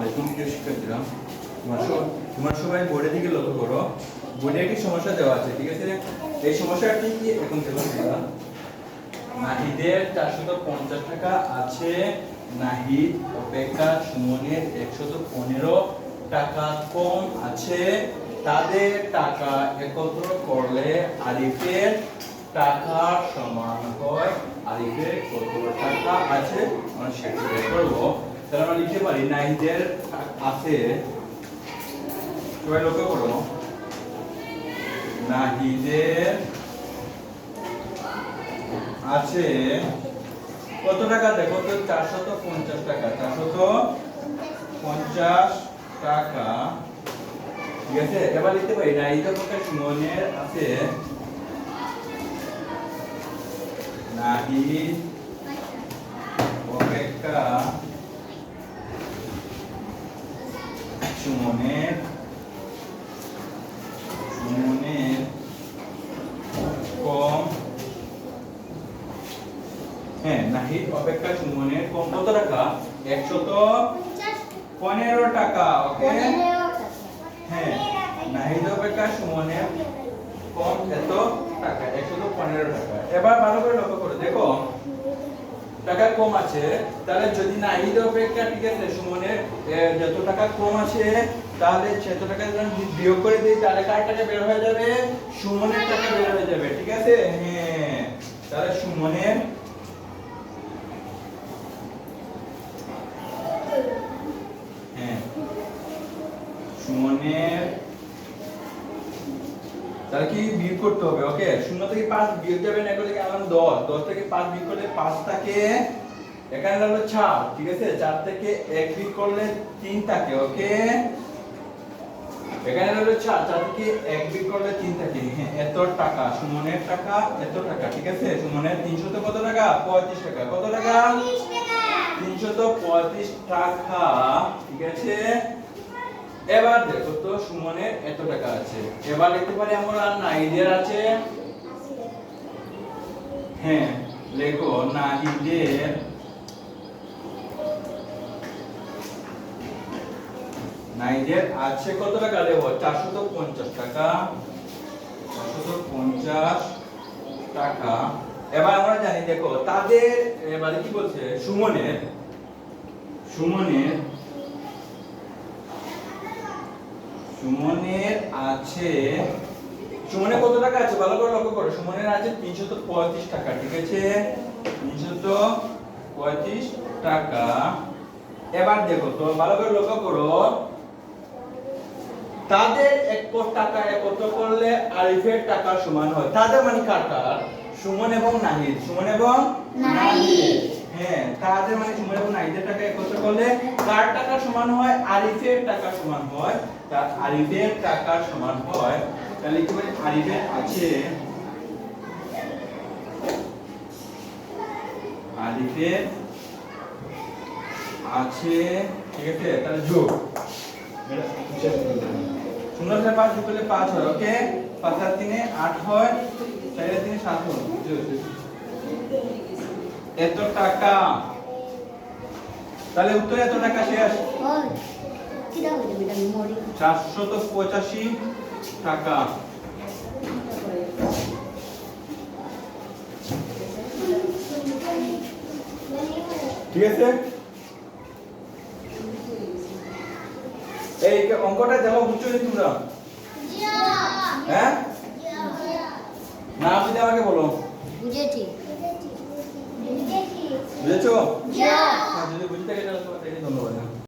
আলাইকুম প্রিয় শিক্ষার্থীরা, তোমার তোমার সবাই বোর্ডের দিকে লক্ষ্য করো। বোর্ডে একটি সমস্যা দেওয়া আছে, ঠিক আছে? এই সমস্যাটি কি এখন দেখো নাহিদের চারশত পঞ্চাশ টাকা আছে, নাহিদ অপেক্ষা সুমনের একশত পনেরো টাকা কম আছে। তাদের টাকা একত্র করলে আরিফের টাকা সমান হয়। আরিফের কত টাকা আছে? আমরা সেটা বের করব তাহলে আমরা লিখতে পারি নাহিদের আছে। সবাই লক্ষ্য করো। নাহিদের আছে কত টাকা? দেখো তো, চারশত পঞ্চাশ টাকা। চারশত পঞ্চাশ টাকা। ঠিক আছে? এবার লিখতে পারি নাহিদ পক্ষে সুমনের আছে। নাহিদ অপেক্ষা সুমনের সুমনের কম হ্যাঁ নাহিদ অপেক্ষা সুমনের কম কত টাকা? একশত পনেরো টাকা, ওকে? হ্যাঁ নাহিদ অপেক্ষা সুমনের কম এত টাকা, একশত পনেরো টাকা। এবার ভালো করে লক্ষ্য করো, দেখো টাকা কম আছে, তাহলে যদি নাহিদ অপেক্ষা ঠিক আছে, সুমনের যত টাকা কম আছে, তাহলে সেত টাকা যদি বিয়োগ করে দিই, তাহলে কার টাকা বের হয়ে যাবে? সুমনের টাকা বের হয়ে যাবে, ঠিক আছে? হ্যাঁ তাহলে সুমনের হ্যাঁ সুমনের তাহলে কি বিয়োগ করতে হবে? ওকে শূন্য থেকে পাঁচ বিয়োগ যাবে না করলে আমার দশ। দশ থেকে পাঁচ বিয়োগ করলে পাঁচ থাকে এখানে হলো চার ঠিক আছে? চার থেকে এক বিয়োগ করলে তিন থাকে ওকে এখানে হলো চার চার থেকে এক বিয়োগ করলে তিন থাকে। হ্যাঁ এত টাকা সুমনের টাকা এত টাকা ঠিক আছে? সুমনের তিনশো তো কত টাকা? পঁয়ত্রিশ টাকা। কত টাকা? তিনশো তো পঁয়ত্রিশ টাকা ঠিক আছে? এবার দেখো তো সুমনের এত টাকা আছে। এবার লিখতে পারি আমরা নাহিদের আছে? হ্যাঁ লেখো নাহিদের নাহিদের আছে কত টাকা দেবো? চারশত পঞ্চাশ টাকা। চারশত পঞ্চাশ টাকা। এবার আমরা জানি, দেখো, তাদের, এবারে কি বলছে? সুমনের সুমনের সুমনের আছে সুমনের কত টাকা আছে? ভালো করে লক্ষ্য করো। সুমনের আছে তিনশত পঁয়ত্রিশ টাকা ঠিক আছে? তিনশত পঁয়ত্রিশ টাকা। এবার দেখো তো ভালো করে লক্ষ্য করো। তাদের এক টাকা একত্র করলে আরিফের টাকা সমান হয়। তাদের মানে কার কার সুমন এবং নাহিদ। সুমন এবং নাহিদ। হ্যাঁ তাদের মানে সুমন এবং নাহিদের টাকা একত্র করলে কার টাকা সমান হয়? আরিফের টাকা সমান হয়। তার আরিফের টাকা সমান হয়, তাহলে কি বলে আরিফের আছে? আরিফের আছে, ঠিক আছে, তাহলে যোগ। শূন্য থেকে পাঁচ যোগ করলে পাঁচ হয়, ওকে? পাঁচ আর তিনে আট হয়, চার তিনে সাত হয়। এত টাকা। তাহলে উত্তর এত টাকা শেষ? চারশত পঁচাশি টাকা। ঠিক আছে? এই অঙ্কটা দেখো বুঝছ নি তোমরা? হ্যাঁ? না যদি আমাকে বলো। বুঝেছি। বুঝেছ? হ্যাঁ, যদি বুঝতে গেলে ধন্যবাদ